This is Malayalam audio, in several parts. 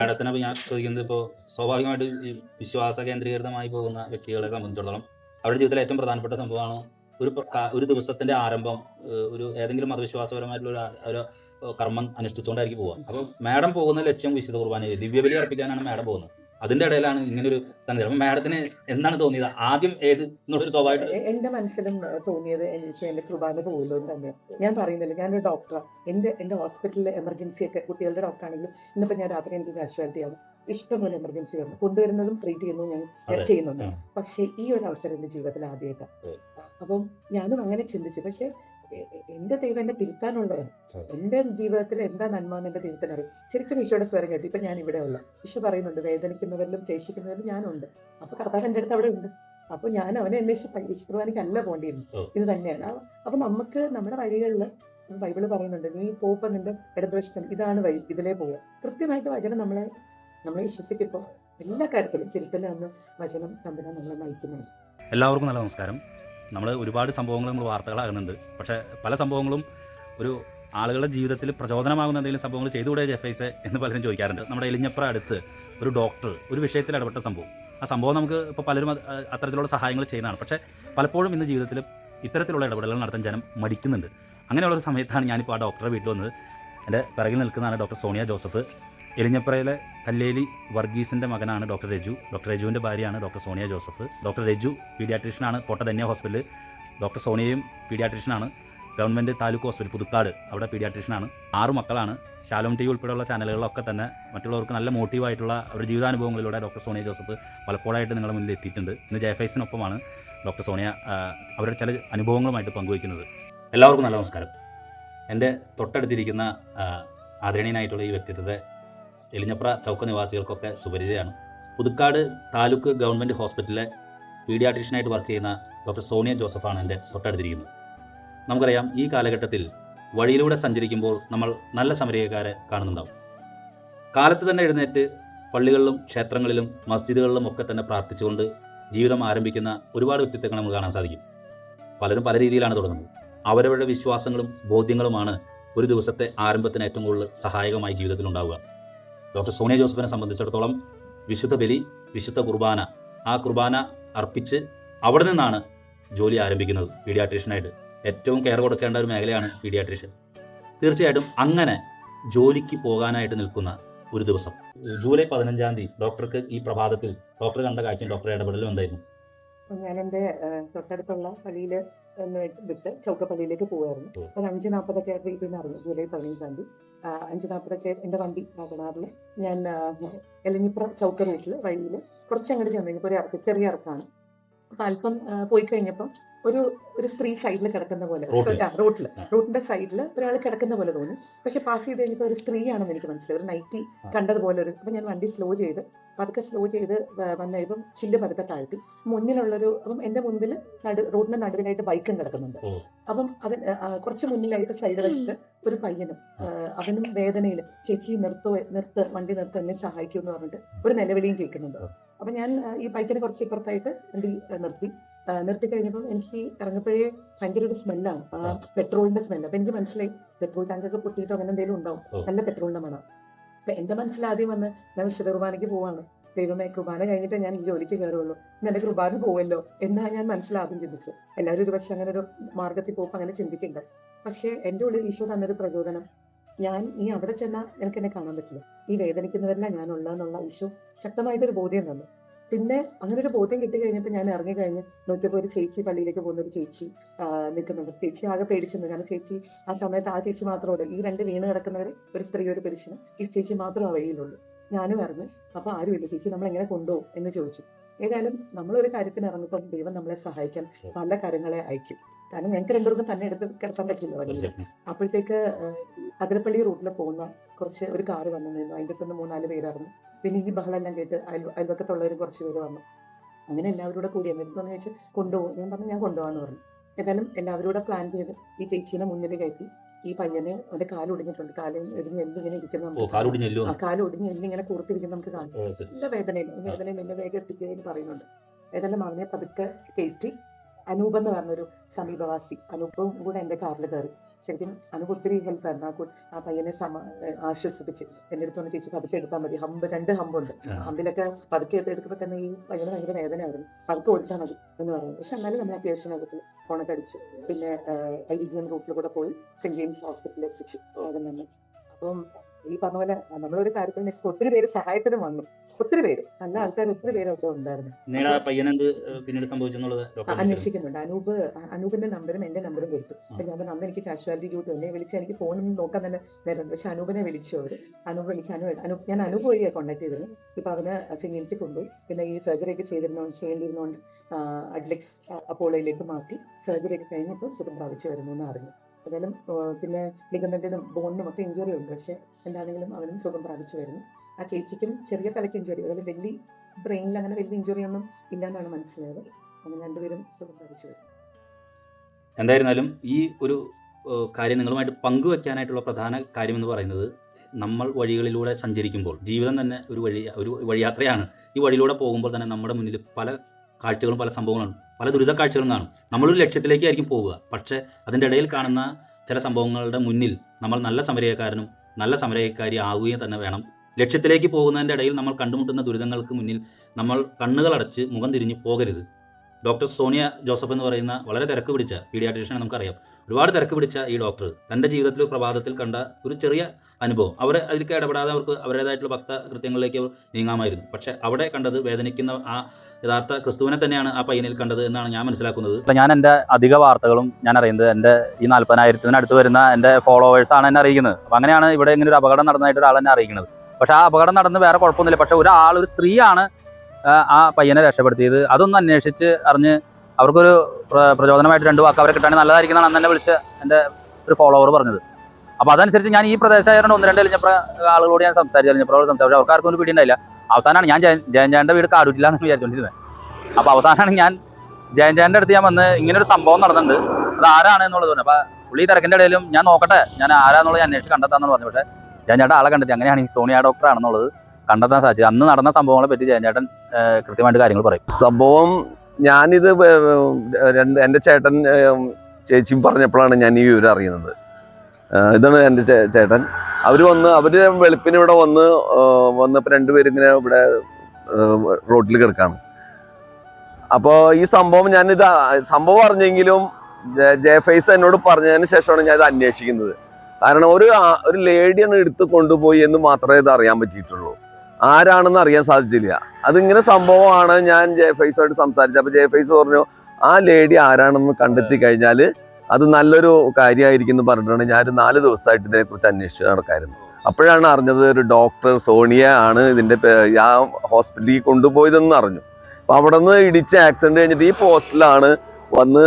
മാഡത്തിനെ ഞാൻ ചോദിക്കുന്നത് ഇപ്പോൾ സ്വാഭാവികമായിട്ട് ഈ വിശ്വാസ കേന്ദ്രീകൃതമായി പോകുന്ന വ്യക്തികളെ സംബന്ധിച്ചിടത്തോളം അവരുടെ ജീവിതത്തിലെ ഏറ്റവും പ്രധാനപ്പെട്ട സംഭവമാണ്? ഒരു ഒരു ദിവസത്തിന്റെ ആരംഭം ഒരു ഏതെങ്കിലും മതവിശ്വാസപരമായിട്ടുള്ള ഒരു കർമ്മം അനുഷ്ഠിച്ചുകൊണ്ടായിരിക്കും പോവുക. അപ്പോൾ മാഡം പോകുന്ന ലക്ഷ്യം വിശുദ്ധ കുർബാന ദിവ്യബലി അർപ്പിക്കാനാണ് മാഡം പോകുന്നത്. അതിന്റെ ഇടയിലാണ് ഇങ്ങനെ ഒരു സംഗതി. അപ്പൊ മാഡത്തിന് എന്താണ് തോന്നിയത്? ആദ്യം ഏത് എന്നുള്ളൊരു സ്വാഭാവിക എന്റെ മനസ്സിലും തോന്നിയത് എനിക്ക് എന്റെ കുർബാന പോലും തന്നെയാണ് ഞാൻ പറയുന്നില്ല ഞാനൊരു ഡോക്ടറാണ് എന്റെ എന്റെ ഹോസ്പിറ്റലിലെ എമർജൻസി ഒക്കെ കുട്ടികളുടെ ഡോക്ടർ ആണെങ്കിലും ഇന്നിപ്പോ ഞാൻ രാത്രി എനിക്ക് കാഷ്വാലിറ്റി ആണ്. ഇഷ്ടംപോലെ എമർജൻസി വന്നു. കൊണ്ടുവരുന്നതും ട്രീറ്റ് ചെയ്യുന്നതും ഞാൻ ഞാൻ ചെയ്യുന്നുണ്ട്. പക്ഷേ ഈ ഒരു അവസരം എന്റെ ജീവിതത്തിൽ ആദ്യമായിട്ടാണ്. അപ്പം ഞാനും അങ്ങനെ ചിന്തിച്ചു. പക്ഷേ എന്റെ ദൈവം എന്നെ തിരുത്താനുള്ളതാണ് എന്റെ ജീവിതത്തിൽ എന്താ നന്മ എന്ന് എന്റെ ദൈവത്തിന് അറിയും. ശരിക്കും ഈശോയുടെ സ്വരം കേട്ടു. ഇപ്പൊ ഞാൻ ഇവിടെ ഉള്ള. ഈശോ പറയുന്നുണ്ട് വേദനിക്കുന്നവരിലും ക്ലേശിക്കുന്നവരിലും ഞാനുണ്ട്. അപ്പൊ കർത്താവ് എന്റെ അടുത്ത് അവിടെ ഉണ്ട് അപ്പൊ ഞാൻ അവനെ അന്വേഷിച്ച് പോണ്ടിയിരുന്നു. പോണ്ടിരുന്നു ഇത് തന്നെയാണ്. അപ്പൊ- നമുക്ക് നമ്മുടെ വഴികളിൽ ബൈബിൾ പറയുന്നുണ്ട് നീ പോപ്പ നിന്റെ ഇടതുവശത്തും ഇതാണ് വഴി ഇതിലേ പോവുക. കൃത്യമായിട്ട് വചനം നമ്മളെ നമ്മളെ വിശ്വസിക്കുമ്പോൾ എല്ലാ കാര്യത്തിലും തിരുത്തലാന്ന് വചനം തമ്മിലാണ് നമ്മളെ നയിക്കുന്നത് എല്ലാവർക്കും നല്ല നമസ്കാരം. നമ്മൾ ഒരുപാട് സംഭവങ്ങൾ നമ്മൾ വാർത്തകളാകുന്നുണ്ട്. പക്ഷേ പല സംഭവങ്ങളും ഒരു ആളുകളുടെ ജീവിതത്തിൽ പ്രചോദനമാകുന്ന എന്തെങ്കിലും സംഭവങ്ങൾ ചെയ്തുകൂടെ ജെഫൈസ് എന്ന് പലരും ചോദിക്കാറുണ്ട്. നമ്മുടെ എലിഞ്ഞപ്പുറ അടുത്ത് ഒരു ഡോക്ടർ ഒരു വിഷയത്തിൽ ഇടപെട്ട സംഭവം. ആ സംഭവം നമുക്ക് ഇപ്പോൾ പലരും അത്തരത്തിലുള്ള സഹായങ്ങൾ ചെയ്യുന്നതാണ്. പക്ഷേ പലപ്പോഴും ഇന്ന് ജീവിതത്തിൽ ഇത്തരത്തിലുള്ള ഇടപെടലുകൾ നടത്താൻ ജനം മടിക്കുന്നുണ്ട്. അങ്ങനെയുള്ള ഒരു സമയത്താണ് ഞാനിപ്പോൾ ആ ഡോക്ടറെ വീട്ടിൽ വന്നത്. എന്റെ പിറകിൽ നിൽക്കുന്നതാണ് ഡോക്ടർ സോണിയ ജോസഫ്. എലിഞ്ഞപ്പുറയിലെ കല്ലേലി വർഗീസിന്റെ മകനാണ് ഡോക്ടർ രജു. ഡോക്ടർ രജുവിന്റെ ഭാര്യയാണ് ഡോക്ടർ സോണിയ ജോസഫ്. ഡോക്ടർ രജു പീഡിയാട്രീഷ്യനാണ് കോട്ടധന്യ ഹോസ്പിറ്റൽ ഡോക്ടർ സോണിയയും പീഡിയാട്രീഷ്യനാണ് ഗവൺമെന്റ് താലൂക്ക് ഹോസ്പിറ്റൽ പുതുക്കാട്. അവിടെ പീഡിയാട്രീഷ്യനാണ്. ആറ് മക്കളാണ്. ശാലോം ടി ഉൾപ്പെടെയുള്ള ചാനലുകളിലൊക്കെ തന്നെ മറ്റുള്ളവർക്ക് നല്ല മോട്ടീവായിട്ടുള്ള അവരുടെ ജീവിതാനുഭവങ്ങളിലൂടെ ഡോക്ടർ സോണിയ ജോസഫ് പലപ്പോഴായിട്ട് നിങ്ങളുടെ മുന്നിൽ എത്തിയിട്ടുണ്ട്. ഇന്ന് ജയഫൈസിനൊപ്പമാണ് ഡോക്ടർ സോണിയ അവരുടെ ചില അനുഭവങ്ങളുമായിട്ട് പങ്കുവയ്ക്കുന്നത്. എല്ലാവർക്കും നല്ല നമസ്കാരം. എന്റെ തൊട്ടടുത്തിരിക്കുന്ന ആദരണീയനായിട്ടുള്ള ഈ വ്യക്തിത്വത്തെ എലിഞ്ഞപ്ര ചൗക്ക നിവാസികൾക്കൊക്കെ സുപരിചിതയാണ് പുതുക്കാട് താലൂക്ക് ഗവൺമെന്റ് ഹോസ്പിറ്റലിലെ പീഡിയാട്രീഷ്യനായിട്ട് വർക്ക് ചെയ്യുന്ന ഡോക്ടർ സോണിയ ജോസഫാണ് എന്റെ തൊട്ടടുത്തിരിക്കുന്നത്. നമുക്കറിയാം ഈ കാലഘട്ടത്തിൽ വഴിയിലൂടെ സഞ്ചരിക്കുമ്പോൾ നമ്മൾ നല്ല സമരീയക്കാരെ കാണുന്നുണ്ടാവും. കാലത്ത് തന്നെ എഴുന്നേറ്റ് പള്ളികളിലും ക്ഷേത്രങ്ങളിലും മസ്ജിദുകളിലും ഒക്കെ തന്നെ പ്രാർത്ഥിച്ചുകൊണ്ട് ജീവിതം ആരംഭിക്കുന്ന ഒരുപാട് വ്യക്തിത്വങ്ങൾ നമുക്ക് കാണാൻ സാധിക്കും. പലരും പല രീതിയിലാണ് തുടങ്ങുന്നത്. അവരവരുടെ വിശ്വാസങ്ങളും ബോധ്യങ്ങളുമാണ് ഒരു ദിവസത്തെ ആരംഭത്തിന് ഏറ്റവും കൂടുതൽ സഹായകമായി ജീവിതത്തിൽ ഉണ്ടാവുക. ഡോക്ടർ സോണിയ ജോസഫിനെ സംബന്ധിച്ചിടത്തോളം വിശുദ്ധ ബലി വിശുദ്ധ കുർബാന ആ കുർബാന അർപ്പിച്ച് അവിടെ നിന്നാണ് ജോലി ആരംഭിക്കുന്നത് പീഡിയാട്രീഷ്യനായിട്ട്. ഏറ്റവും കെയർ കൊടുക്കേണ്ട ഒരു മേഖലയാണ് പീഡിയാട്രീഷ്യൻ. തീർച്ചയായിട്ടും അങ്ങനെ ജോലിക്ക് പോകാനായിട്ട് നിൽക്കുന്ന ഒരു ദിവസം. ജൂലൈ പതിനഞ്ചാം തീയതി ഡോക്ടർക്ക് ഈ പ്രഭാതത്തിൽ ഡോക്ടർ കണ്ട കാഴ്ചയും ഡോക്ടറെ ഇടപെടലും എന്തായിരുന്നു? ഞാൻ എന്റെ തൊട്ടടുത്തുള്ള പള്ളിയിൽ വിട്ട് ചൗക്കപ്പള്ളിയിലേക്ക് ഉം. ഒരു അഞ്ച് നാൽപ്പതൊക്കെ വീട്ടിൽ നിന്ന് അറിഞ്ഞു ജൂലൈ പതിനഞ്ചാം തീയതി. അഞ്ച് നാൽപ്പതൊക്കെ എന്റെ വണ്ടി വാഗണാറിൽ ഞാൻ എലഞ്ഞിപ്പുറം ചൗക്ക റൂട്ടിൽ വഴിയിൽ കുറച്ചങ്ങോട്ട് ചെന്നു കഴിഞ്ഞപ്പോൾ ഒരു ഇറക്ക് ചെറിയ ഇറക്കാണ് അല്പം പോയി കഴിഞ്ഞപ്പം ഒരു ഒരു സ്ത്രീ സൈഡിൽ കിടക്കുന്ന പോലെ. റോട്ടിൽ? റോട്ടിന്റെ സൈഡിൽ ഒരാൾ കിടക്കുന്ന പോലെ തോന്നി. പക്ഷെ പാസ് ചെയ്ത് കഴിഞ്ഞപ്പോൾ ഒരു സ്ത്രീയാണെന്ന് എനിക്ക് മനസ്സിലായി. ഒരു നൈറ്റി കണ്ടതുപോലെ ഒരു അപ്പം ഞാൻ വണ്ടി സ്ലോ ചെയ്ത് പതുക്കെ സ്ലോ ചെയ്ത് വന്നു കഴിയുമ്പം ചില്ല് പതുക്കെ താഴ്ത്തി. മുന്നിലുള്ളൊരു അപ്പം എന്റെ മുൻപിൽ നടു റോഡിന്റെ നടുവിലായിട്ട് ബൈക്കും കിടക്കുന്നുണ്ട്. അപ്പം അത് കുറച്ച് മുന്നിലായിട്ട് സൈഡ് വെച്ചിട്ട് ഒരു പയ്യനും അവനും വേദനയിൽ ചേച്ചി നിർത്തോ നിർത്ത് വണ്ടി നിർത്ത് എന്നെ സഹായിക്കൂ എന്ന് പറഞ്ഞിട്ട് ഒരു നിലവിളിയും കേൾക്കുന്നുണ്ട്. അപ്പം ഞാൻ ഈ ബൈക്കിന് കുറച്ച് ഇപ്പുറത്തായിട്ട് വണ്ടി നിർത്തി. നിർത്തി കഴിഞ്ഞപ്പോൾ എനിക്ക് ഇറങ്ങപ്പോഴേ ഭയങ്കര ഒരു സ്മെല്ലാണ്. പെട്രോളിന്റെ സ്മെല്ല് അപ്പം എനിക്ക് മനസ്സിലായി പെട്രോൾ ടാങ്കൊക്കെ പൊട്ടിയിട്ടോ അങ്ങനെ എന്തെങ്കിലും ഉണ്ടാവും നല്ല പെട്രോളിന്റെ മണം. അപ്പം എന്റെ മനസ്സിലാദ്യം വന്ന് ഞാൻ വിശുദ്ധ കുർബാനയ്ക്ക് പോവാണ്. ദൈവമേ കുർബാന കഴിഞ്ഞിട്ട് ഞാൻ ഈ ജോലിക്ക് കയറുള്ളൂ. എന്റെ കുർബാന പോവല്ലോ എന്നാ ഞാൻ മനസ്സിലാദ്യം ചിന്തിച്ചു എല്ലാവരും ഒരു പക്ഷെ അങ്ങനെ ഒരു മാർഗത്തിൽ പോകുമ്പോൾ അങ്ങനെ ചിന്തിക്കുന്നുണ്ട് പക്ഷേ എന്റെ ഉള്ളിൽ ഈശോ തന്നൊരു പ്രചോദനം. ഞാൻ നീ അവിടെ ചെന്നാൽ എനിക്ക് എന്നെ കാണാൻ പറ്റില്ല? ഈ വേദനിക്കുന്നവരെല്ലാം ഞാനുള്ളതെന്നുള്ള ഈശോ ശക്തമായിട്ടൊരു ബോധ്യം തന്നു. പിന്നെ അങ്ങനെ ഒരു ബോധ്യം കിട്ടി കഴിഞ്ഞപ്പോൾ ഞാൻ ഇറങ്ങി കഴിഞ്ഞ് നോക്കിയപ്പോൾ ഒരു ചേച്ചി പള്ളിയിലേക്ക് പോകുന്ന ഒരു ചേച്ചി നിൽക്കുന്നുണ്ട്. ചേച്ചി ആകെ പേടിച്ചിരുന്നു. കാരണം ചേച്ചി ആ സമയത്ത് ആ ചേച്ചി മാത്രമേ ഈ രണ്ട് വീണ് കിടക്കുന്നവർ ഒരു സ്ത്രീ ഒരു പുരുഷന് ഈ ചേച്ചി മാത്രം ആ വഴിയിലുള്ളൂ. ഞാനും ഇറങ്ങി. അപ്പോൾ ആരുമില്ല ചേച്ചി നമ്മൾ എങ്ങനെ കൊണ്ടുപോകും എന്ന് ചോദിച്ചു. ഏതായാലും നമ്മളൊരു കാര്യത്തിന് ഇറങ്ങുമ്പോൾ ദൈവം നമ്മളെ സഹായിക്കാൻ പല കാര്യങ്ങളെ അയക്കും. കാരണം ഞങ്ങൾക്ക് രണ്ടുപേർക്കും തന്നെ എടുത്ത് കിടത്താൻ പറ്റില്ല വഴിയിൽ അപ്പോഴത്തേക്ക് അതിരപ്പള്ളി റൂട്ടിൽ പോകുന്ന കുറച്ച് ഒരു കാറ് വന്നു നിന്നു അതിന്റെ അടുത്തുനിന്ന് മൂന്നാൽ പേരായിരുന്നു. പിന്നെ ഈ ബഹളെല്ലാം കേട്ട് അയൽ അയൽവക്കത്തുള്ളവർ കുറച്ച് പേര് വന്നു. അങ്ങനെ എല്ലാവരും കൂടെ കൂടി എന്നിടത്തെന്ന് ചോദിച്ച് കൊണ്ടുപോകും. ഞാൻ പറഞ്ഞു ഞാൻ കൊണ്ടുപോകാന്ന് പറഞ്ഞു. ഏതായാലും എല്ലാവരും കൂടെ പ്ലാൻ ചെയ്ത് ഈ ചേച്ചീനെ മുന്നിൽ കയറ്റി ഈ പയ്യന് അവന്റെ കാൽ ഒടിഞ്ഞിട്ടുണ്ട് കാൽ ഒടിഞ്ഞ് എല്ലിങ്ങനെ ഇരിക്കുന്ന നമുക്ക് കാലുടി നെല്ലു ആ കാൽ ഒടിഞ്ഞ് എല്ല് ഇങ്ങനെ കൂർത്തിരിക്കുന്ന നമുക്ക് കാണാം. നല്ല വേദനയില്ല ഈ വേദനയും എന്നെ വേഗം എത്തിക്കുകയെന്ന് പറയുന്നുണ്ട്. ഏതായാലും അവനെ പതുക്കെ കയറ്റി അനൂപ് എന്ന് പറഞ്ഞൊരു സമീപവാസി അനൂപും കൂടെ എന്റെ കാറിൽ കയറി ശരിക്കും അനുക്ക് ഒത്തിരി ഹെൽപ്പ് ആയിരുന്നു. ആ കുട്ടി ആ പയ്യനെ സമ ആശ്വസിപ്പിച്ച്. എന്റെ അടുത്ത് വന്ന് ചേച്ചി പതുക്കെ എടുത്താൽ മതി. ഹമ്പ് രണ്ട് ഹമ്പുണ്ട്. ഹമ്പിലൊക്കെ പതുക്കെ എടുക്കുമ്പോൾ തന്നെ ഈ പയ്യന് ഭയങ്കര വേദനയായിരുന്നു. പതുക്കെ ഓടിച്ചാൽ മതി എന്ന് പറയുന്നത്. പക്ഷെ എന്നാലും നമ്മൾ അത്യാവശ്യം അകത്ത് ഫോണൊക്കെ അടിച്ച് പിന്നെ ഐ ജി എം റൂട്ടിൽ കൂടെ പോയി സെന്റ് ജെയിംസ് ഹോസ്പിറ്റലിൽ എത്തിച്ചു. വേഗം തന്നെ അപ്പം ഈ പറഞ്ഞ പോലെ നമ്മളൊരു കാര്യത്തിൽ നിൽക്കുമ്പോൾ ഒത്തിരി പേര് സഹായത്തിന് വന്നു. ഒത്തിരി പേര്. നല്ല ആൾക്കാർ ഒത്തിരി പേര് അവിടെ ഉണ്ടായിരുന്നു. പിന്നീട് സംഭവിച്ചെന്നുള്ളത് അന്വേഷിക്കുന്നുണ്ട്. അനൂപ് അനൂപിന്റെ നമ്പറും എന്റെ നമ്പറും കൊടുത്തു. അപ്പൊ ഞാൻ പറഞ്ഞു അന്ന് എനിക്ക് കാഷ്വാലിറ്റി ഗ്രൂപ്പ് എന്നെ വിളിച്ച് എനിക്ക് ഫോൺ നോക്കാൻ തന്നെ നേരമുണ്ട് പക്ഷെ അനൂപിനെ വിളിച്ചു അവർ അനൂപ് വിളിച്ച് അനു അനൂപ് ഞാൻ അനൂപ് വഴിയാണ് കോൺടാക്ട് ചെയ്തത്. ഇപ്പൊ അവന് സിംഗിൻസിൽ കൊണ്ടുപോയി പിന്നെ ഈ സർജറി ഒക്കെ ചെയ്തിരുന്നോ ചെയ്യേണ്ടിരുന്നോണ്ട് അഡ്ലെക്സ് അപ്പോളയിലേക്ക് മാറ്റി. സർജറി ഒക്കെ കഴിഞ്ഞപ്പോൾ സുഖം പ്രാപിച്ചു വരുന്നു എന്ന് അറിഞ്ഞു. ഏതായാലും പിന്നെ ലിഗമെന്റിനും ബോണിനും ഒക്കെ ഇഞ്ചുറി ഉണ്ട്. പക്ഷെ എന്താണെങ്കിലും അവനും സുഖം പ്രാപിച്ചു വരുന്നു. ആ ചേച്ചിക്കും ചെറിയ തലയ്ക്ക് ഇഞ്ചുറി അതായത് വലിയ ബ്രെയിനിൽ അങ്ങനെ വലിയ ഇഞ്ചുറി ഒന്നും ഇല്ലാന്നാണ് മനസ്സിലായത്. അങ്ങനെ രണ്ടുപേരും സുഖം പ്രാപിച്ചു വരുന്നു. എന്തായിരുന്നാലും ഈ ഒരു കാര്യം നിങ്ങളുമായിട്ട് പങ്കുവെക്കാനായിട്ടുള്ള പ്രധാന കാര്യം എന്ന് പറയുന്നത് നമ്മൾ വഴികളിലൂടെ സഞ്ചരിക്കുമ്പോൾ ജീവിതം തന്നെ ഒരു വഴി ഒരു വഴിയാത്രയാണ്. ഈ വഴിയിലൂടെ പോകുമ്പോൾ തന്നെ നമ്മുടെ മുന്നിൽ പല കാഴ്ചകളും പല സംഭവങ്ങളും പല ദുരിത കാഴ്ചകളും കാണും. നമ്മളൊരു ലക്ഷ്യത്തിലേക്കായിരിക്കും പോവുക. പക്ഷേ അതിന്റെ ഇടയിൽ കാണുന്ന ചില സംഭവങ്ങളുടെ മുന്നിൽ നമ്മൾ നല്ല സമരക്കാരനും നല്ല സമരക്കാരി ആവുകയും തന്നെ വേണം. ലക്ഷ്യത്തിലേക്ക് പോകുന്നതിന്റെ ഇടയിൽ നമ്മൾ കണ്ടുമുട്ടുന്ന ദുരിതങ്ങൾക്ക് മുന്നിൽ നമ്മൾ കണ്ണുകളടച്ച് മുഖം തിരിഞ്ഞ് പോകരുത്. ഡോക്ടർ സോണിയ ജോസഫ് എന്ന് പറയുന്ന വളരെ തിരക്ക് പിടിച്ച പീഡിയാട്രീഷ്യനെ നമുക്കറിയാം. ഒരുപാട് തിരക്ക് പിടിച്ച ഈ ഡോക്ടർ തന്റെ ജീവിതത്തിൽ പ്രഭാതത്തിൽ കണ്ട ഒരു ചെറിയ അനുഭവം. അവർ അതിലേക്ക് ഇടപെടാതെ അവർക്ക് അവരുടേതായിട്ടുള്ള ഭക്ത കൃത്യങ്ങളിലേക്ക് നീങ്ങാമായിരുന്നു. പക്ഷേ അവിടെ കണ്ടത് വേദനിക്കുന്ന ആ യഥാർത്ഥ ക്രിസ്തുവിനെ തന്നെയാണ് ആ പയ്യനിൽ കണ്ടത് എന്നാണ് ഞാൻ മനസ്സിലാക്കുന്നത്. ഞാൻ എന്റെ അധിക വാർത്തകളും ഞാൻ അറിയുന്നത് എന്റെ ഈ നാൽപ്പതിനായിരത്തിനടുത്ത് വരുന്ന എന്റെ ആണ് എന്നെ അറിയിക്കുന്നത്. അപ്പൊ അങ്ങനെയാണ് ഇവിടെ ഇങ്ങനെ ഒരു അപകടം നടന്നതായിട്ട് ഒരാൾ എന്നെ അറിയിക്കുന്നത്. പക്ഷെ ആ അപകടം നടന്ന് വേറെ കുഴപ്പമൊന്നുമില്ല. പക്ഷേ ഒരാൾ ഒരു സ്ത്രീയാണ് ആ, പയ്യനെ രക്ഷപ്പെടുത്തിയത്. അതൊന്ന് അന്വേഷിച്ച് അറിഞ്ഞ് അവർക്കൊരു പ്ര- പ്രചോദനമായിട്ട് രണ്ട് വാക്ക് അവരെ കിട്ടാൻ നല്ലതായിരിക്കും എന്നാണ് എന്നെ വിളിച്ച് എന്റെ ഒരു ഫോളോവർ പറഞ്ഞത്. അപ്പോൾ അതനുസരിച്ച് ഞാൻ ഈ പ്രദേശമായിരുന്നു ഒന്ന് രണ്ട് കഴിഞ്ഞപ്പോൾ ആളുകളോട് ഞാൻ സംസാരിച്ചു കഴിഞ്ഞപ്പോൾ സംസാരിച്ചു. അവർക്ക് ആർക്കും ഒരു പിടിയുണ്ടായില്ല. അവസാനമാണ് ഞാൻ ജയൻ ജയൻചാന്റെ വീട് കാടൂറ്റില്ല എന്ന് വിചാരിച്ചുകൊണ്ടിരുന്നത് അപ്പോൾ അവസാനമാണ് ഞാൻ ജയൻചാന്റെ അടുത്ത് ഞാൻ വന്ന് ഇങ്ങനൊരു സംഭവം നടന്നിട്ടുണ്ട്. അത് ആരാണ് എന്നുള്ളത് അപ്പോൾ പുള്ളി തിരക്കിന്റെ ഇടയിലും ഞാൻ നോക്കട്ടെ ഞാൻ ആരാന്നുള്ളത് ഞാൻ അന്വേഷിച്ച് കണ്ടെത്താന്ന് പറഞ്ഞു പക്ഷേ ജയൻചാട്ടൻ ആളെ കണ്ടെത്തി അങ്ങനെയാണ് ഈ സോണിയ ഡോക്ടർ ആണെന്നുള്ളത് കണ്ടെത്താൻ സാധിച്ചത്. അന്ന് നടന്ന സംഭവങ്ങളെ പറ്റി ജയൻചാട്ടൻ കൃത്യമായിട്ട് കാര്യങ്ങൾ പറയും. സംഭവം ഞാനിത് രണ്ട് എന്റെ ചേട്ടൻ ചേച്ചിയും പറഞ്ഞപ്പോഴാണ് ഞാൻ ഈ വിവരം അറിയുന്നത്. ഇതാണ് എന്റെ ചേട്ടൻ. അവർ വന്ന് അവർ വെളുപ്പിന് ഇവിടെ വന്ന് വന്നപ്പോൾ രണ്ടുപേരും ഇങ്ങനെ ഇവിടെ റോട്ടിൽ കിടക്കാണ്. അപ്പോൾ ഈ സംഭവം ഞാനിത് സംഭവം അറിഞ്ഞെങ്കിലും ജയഫൈസ് എന്നോട് പറഞ്ഞതിന് ശേഷമാണ് ഞാൻ ഇത് അന്വേഷിക്കുന്നത്. കാരണം ഒരു ഒരു ലേഡിയാണ് എടുത്ത് കൊണ്ടുപോയി എന്ന് മാത്രമേ ഇത് അറിയാൻ പറ്റിയിട്ടുള്ളൂ. ആരാണെന്ന് അറിയാൻ സാധിച്ചില്ല. അതിങ്ങനെ സംഭവമാണ് ഞാൻ ജയഫൈസുമായിട്ട് സംസാരിച്ചത്. അപ്പൊ ജയഫൈസ് പറഞ്ഞു ആ ലേഡി ആരാണെന്ന് കണ്ടെത്തി കഴിഞ്ഞാൽ അത് നല്ലൊരു കാര്യമായിരിക്കും എന്ന് പറഞ്ഞിട്ടാണ് ഞാൻ ഒരു നാല് ദിവസമായിട്ട് ഇതിനെക്കുറിച്ച് അന്വേഷിച്ച് നടക്കായിരുന്നു. അപ്പോഴാണ് അറിഞ്ഞത് ഒരു ഡോക്ടർ സോണിയ ആണ് ഇതിന്റെ ആ ഹോസ്പിറ്റലിൽ കൊണ്ടുപോയതെന്ന് അറിഞ്ഞു. അപ്പോൾ അവിടെ നിന്ന് ഇടിച്ച ആക്സിഡന്റ് കഴിഞ്ഞിട്ട് ഈ പോസ്റ്റിലാണ് വന്ന്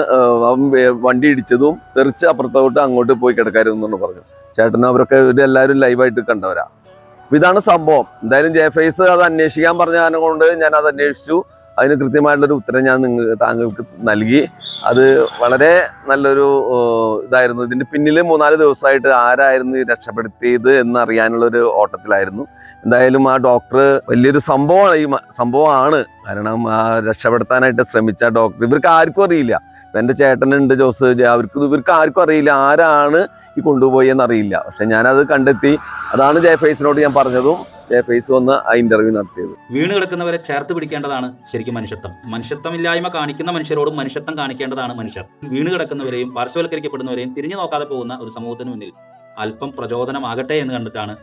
വണ്ടി ഇടിച്ചതും തെറിച്ച് അപ്പുറത്തോട്ട് അങ്ങോട്ട് പോയി കിടക്കായിരുന്നു എന്ന് പറഞ്ഞു ചേട്ടനും അവരൊക്കെ ഇവരെല്ലാവരും ലൈവായിട്ട് കണ്ടവരാ. ഇതാണ് സംഭവം. എന്തായാലും ജയഫേസ് അത് അന്വേഷിക്കാൻ പറഞ്ഞ കാരണം കൊണ്ട് ഞാൻ അത് അന്വേഷിച്ചു. അതിന് കൃത്യമായിട്ടുള്ളൊരു ഉത്തരം ഞാൻ നിങ്ങൾ താങ്കൾക്ക് നൽകി. അത് വളരെ നല്ലൊരു ഇതായിരുന്നു. ഇതിന്റെ പിന്നിൽ മൂന്നാൽ ദിവസമായിട്ട് ആരായിരുന്നു ഈ രക്ഷപ്പെടുത്തിയത് എന്നറിയാനുള്ളൊരു ഓട്ടത്തിലായിരുന്നു. എന്തായാലും ആ ഡോക്ടർ വലിയൊരു സംഭവമാണ് ഈ സംഭവമാണ്. കാരണം ആ രക്ഷപ്പെടുത്താനായിട്ട് ശ്രമിച്ച ഡോക്ടർ ഇവർക്ക് ആർക്കും അറിയില്ല. എന്റെ ചേട്ടനുണ്ട് ജോസ് അവർക്ക് ഇവർക്ക് ആർക്കും അറിയില്ല ആരാണ് ഈ കൊണ്ടുപോയി എന്നറിയില്ല. പക്ഷെ ഞാനത് കണ്ടെത്തി. അതാണ് ജയഫേസിനോട് ഞാൻ പറഞ്ഞതും. ജയഫേസ് വന്ന് ആ ഇന്റർവ്യൂ നടത്തിയത്. വീണ് കിടക്കുന്നവരെ ചേർത്ത് പിടിക്കേണ്ടതാണ് ശരിക്കും മനുഷ്യത്വം. മനുഷ്യത്വമില്ലായ്മ കാണിക്കുന്ന മനുഷ്യരോടും മനുഷ്യത്വം കാണിക്കേണ്ടതാണ് മനുഷ്യർ. വീണ് കിടക്കുന്നവരെയും പാർശ്വവൽക്കരിക്കപ്പെടുന്നവരെയും തിരിഞ്ഞു നോക്കാതെ പോകുന്ന ഒരു സമൂഹത്തിന് മുന്നിൽ അല്പം പ്രചോദനമാകട്ടെ എന്ന് കണ്ടിട്ടാണ്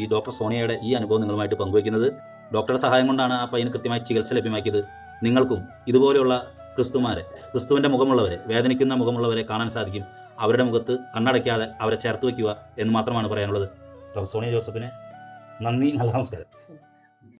ഈ ഡോക്ടർ സോണിയയുടെ ഈ അനുഭവം നിങ്ങളുമായിട്ട് പങ്കുവയ്ക്കുന്നത്. ഡോക്ടറുടെ സഹായം കൊണ്ടാണ് ആ പയ്യന് കൃത്യമായി ചികിത്സ ലഭ്യമാക്കിയത്. നിങ്ങൾക്കും ഇതുപോലെയുള്ള ക്രിസ്തുമാരെ ക്രിസ്തുവിന്റെ മുഖമുള്ളവരെ വേദനിക്കുന്ന മുഖമുള്ളവരെ കാണാൻ സാധിക്കും. അവരുടെ മുഖത്ത് കണ്ണടയ്ക്കാതെ അവരെ ചേർത്ത് വയ്ക്കുക എന്ന് മാത്രമാണ് പറയാനുള്ളത്. ഡോക്ടർ സോണിയ ജോസഫിന് നന്ദി നല്ല നമസ്കാരം